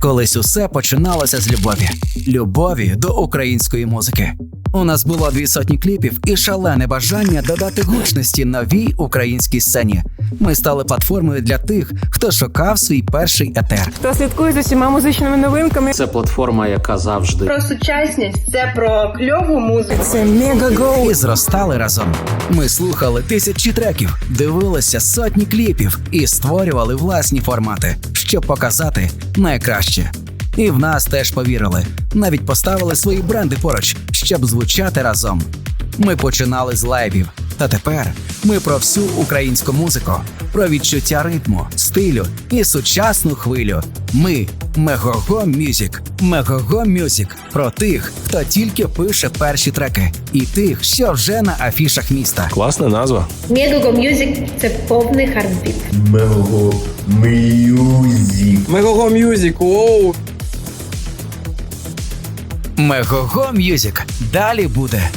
Колись усе починалося з любові, любові до української музики. У нас було дві сотні кліпів і шалене бажання додати гучності новій українській сцені. Ми стали платформою для тих, хто шукав свій перший етер. Хто слідкує за усіма музичними новинками? Це платформа, яка завжди Про сучасність це про кльову музику. Це мега-гоу. І зростали разом. Ми слухали тисячі треків, дивилися сотні кліпів і створювали власні формати, щоб показати найкраще. І в нас теж повірили, навіть поставили свої бренди поруч, щоб звучати разом. Ми починали з лайвів, та тепер ми про всю українську музику, про відчуття ритму, стилю і сучасну хвилю. Ми Мегого Мюзік. Мегого Мюзік про тих, хто тільки пише перші треки, і тих, що вже на афішах міста. Класна назва. Мегого Music – це повний хардбіт. Мего Мюзик. Мегого Мюзик, оу! Мегого Мюзік. Далі буде.